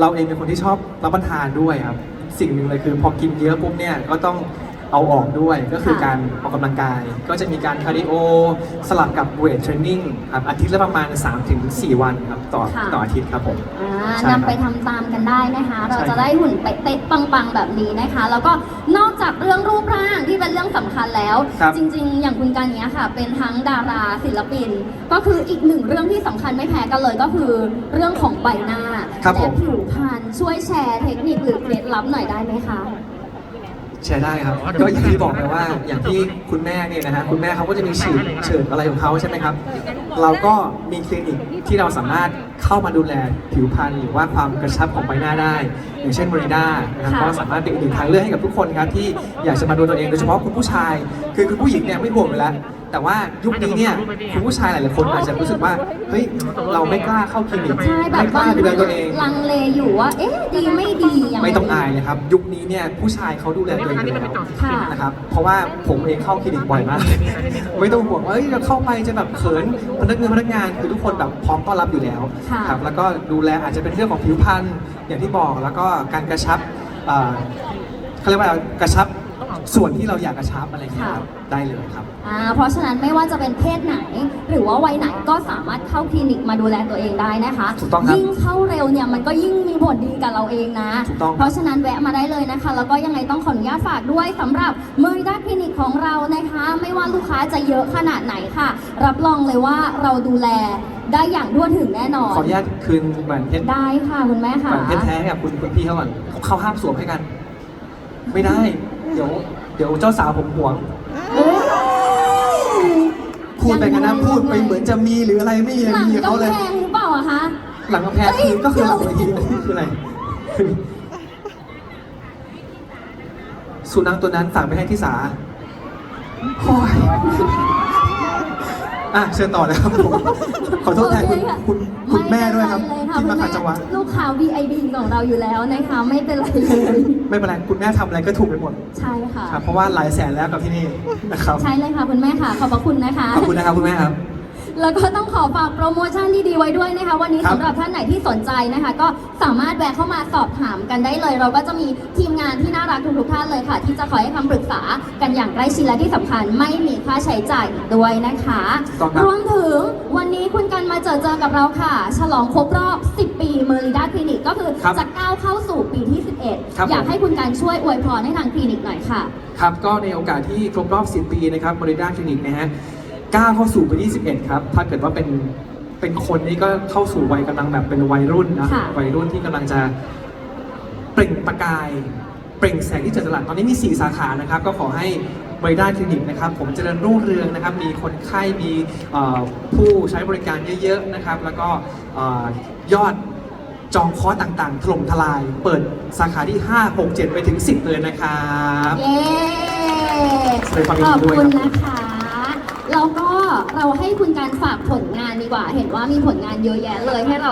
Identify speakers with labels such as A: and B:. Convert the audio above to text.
A: เราเองเป็นคนที่ชอบรับประทานด้วยครับ สิ่งหนึ่งเลยคือพอกินเยอะปุ๊บเนี่ยก็ต้อง เอาออกด้วยก็คือ
B: ค่ะ
A: การออกกำลังกาย ก็จะมีการคาร์ดิโอสลับกับเวทเทรนนิ่งครับอาทิตย์ละประมาณ 3-4 วันครับต่อ
B: ค่ะ
A: ต่ออาทิตย์ครับผม
B: อ่า
A: ใช่ครับ
B: นำไปทำตามกันได้นะคะ เรา
A: ใช่ครั
B: จะ
A: บ
B: ได้หุ่นเป๊ะๆปังๆ แบบนี้นะคะ แล้วก็นอกจากเรื่องรูปร่างที่เป็นเรื่องสำคัญแล้ว
A: ครับ
B: จริงๆ อย่างคุณการเนี้ยค่ะ เป็นทั้งดาราศิลปิน ก็คืออีกหนึ่งเรื่องที่สำคัญไม่แพ้กันเลยก็คือเรื่องของใบหน้า
A: ครับผม
B: และผิวพรรณช่วยแชร์เทคนิคหรือเคล็ดลับหน่อยได้ไหมคะ
A: แชร์ได้ครับ ก็อย่างที่บอกไปว่าอย่างที่คุณแม่เนี่ยนะฮะคุณแม่เขาก็จะมีฉีดเฉิดอะไรของเขาใช่ไหมครับ เราก็มีคลินิกที่เราสามารถเข้ามาดูแลผิวพรรณหรือว่าความกระชับของใบหน้าได้ อย่างเช่นบริด้านะครับ
B: ค่ะ
A: ก็สามารถเป็นอีกหนึ่งทางเลือกให้กับทุกคนครับที่อยากจะมาดูตัวเองโดยเฉพาะคุณผู้ชาย คือคุณผู้หญิงเนี่ยไม่ห่วงอยู่แล้ว แต่ว่ายุคนี้เนี่ยคุณผู้ชายหลายๆคนอาจจะรู้สึกว่าเฮ้ยเราไม่กล้าเข้าคลินิก
B: ใช่แบ
A: ไม่
B: บ
A: กล้าดูแลตัวเอง
B: ลังเลอยู่ว่าเอ๊ะดีไม่ดียังง
A: ไม่ต้องอายเลยครับ ยุคนี้เนี่ยผู้ชายเขาดูแลตัวเองอยู่แล้ว
B: ค่ะ
A: นะครับเพราะว่าผมเองเข้าคลินิกบ่อยมาก ไม่ต้องห่วงว่าเอ้ยเราเข้าไปจะแบบเขินพนักงานพนักงานคือทุกคนแบบพร้อมต้อนรับอยู่แล้ว
B: ค่ะ
A: ครับแล้วก็ดูแลอาจจะเป็นเรื่องของผิวพรรณอย่างที่บอกแล้วก็การกระชับเอ่อเขาเรียกว่ากระชับ ส่วนที่เราอยากกระชับอะไรอย่างเงี้ยครับได้เลยครับ
B: อ่าเพราะฉะนั้นไม่ว่าจะเป็นเพศไหน หรือว่าวัยไหนก็สามารถเข้าคลินิกมาดูแลตัวเองได้นะคะ
A: ถูกต้องครับ
B: ยิ่งเข้าเร็วเนี่ยมันก็ยิ่งมีผลดีกับเราเองนะ
A: ถูกต้อง
B: เพราะฉะนั้นแวะมาได้เลยนะคะ แล้วก็ยังไงต้องขออนุญาตฝากด้วยสำหรับเมอริด้าคลินิกของเรานะคะ ไม่ว่าลูกค้าจะเยอะขนาดไหนค่ะ รับรองเลยว่าเราดูแลได้อย่างทั่วถึงแน่นอน
A: ขออนุญาตคืนแหวนเพชร
B: ได้ค่ะคุณแม่
A: แห
B: ค่ะ
A: วนเพชรแท้ให้กับคุณคุณพี่เขาก่อนเขาห้ามสวมให้กัน ไม่ได้ เดี๋ยวเดี๋ยวเจ้าสาวผมห่วง พูดไปกันนะพูดไปเหมือนจะมีหรืออะไรไม่มี
B: หลัง
A: มีกับเขา
B: กำ
A: เล
B: แพ
A: ย
B: งหรือเปล่าอะคะ
A: หลังกำแพง
B: เฮ้ย
A: คือก็คือหลังเวทีอันนี้คืออะไร สุนัขตัวนั้นฝากไปให้ที่สาโอ้ย อะเชิญต่อเลยครับผมขอโทษแทนคุณ
B: โอเคค่ะ
A: คุณคุณแม่ด้วยครับ
B: ไเป็นไเลยะ
A: ที่มา
B: คุณ
A: ขัดจังหวะ
B: ลูกค้า VIP ของเราอยู่แล้วนะคะ ไม่เป็นไรเลย
A: ไม่เป็นไรคุณแม่ทำอะไรก็ถูกไปหมด
B: ใช่ค่ะ
A: ครับเพราะว่าหลายแสนแล้วกับที่นี่นะครับ
B: ใช่เลยค่ะคุณแม่ค่ะ ขอบพระคุณนะคะ
A: ขอบคุณนะครับคุณแม่ครับ
B: แล้วก็ต้องขอฝากโปรโมชั่นดีๆไว้ด้วยนะคะ วันนี้
A: ครับ
B: สำหรับท่านไหนที่สนใจนะคะ ก็สามารถแวะเข้ามาสอบถามกันได้เลย เราก็จะมีทีมงานที่น่ารักทุกๆท่านเลยค่ะ ที่จะคอยให้คำปรึกษากันอย่างใกล้ชิดและที่สำคัญไม่มีค่าใช้จ่ายอีกด้วยนะคะ
A: ถูกต้องครับ
B: รวมถึงวันนี้คุณกันมาเจอเจอกับเราค่ะ ฉลองครบรอบ 10 ปีเมอริด้าคลินิกก็คือ
A: ครับ
B: จะก้าวเข้าสู่ปีที่
A: ครับ
B: 11 อยาก
A: ผม
B: ให้คุณกันช่วยอวยพรให้ทางคลินิกหน่อยค่ะ
A: ครับก็ในโอกาสที่ครบรอบ 10 ปีนะครับบริด้าคลินิกนะฮะ ก้าวเข้าสู่ปีที่11ครับ ถ้าเกิดว่าเป็นเป็นคนนี่ก็เข้าสู่วัยกำลังแบบเป็นวัยรุ่นนะ
B: ค่ะ
A: วัยรุ่นที่กำลังจะเปล่งประกาย เปล่งแสงที่เจิดจรัสตอนนี้มี 4 สาขานะครับ ก็ขอให้บริด้าคลินิกนะครับ ผมเจริญรุ่งเรืองนะครับ มีคนไข้มีเอ่อผู้ใช้บริการเยอะๆนะครับ แล้วก็เอ่อยอดจองคอร์สต่างๆถล่มทลาย เปิดสาขาที่ 5 6 7 ไปถึง 10 เลยนะครับ
B: เย้
A: แสดงความยิน
B: ข
A: ดี
B: อบ
A: ด้วย
B: คุณ
A: ครับ
B: นะคะ แล้วก็เราให้คุณการฝากผลงานดีกว่า เห็นว่ามีผลงานเยอะแยะเลยให้เรา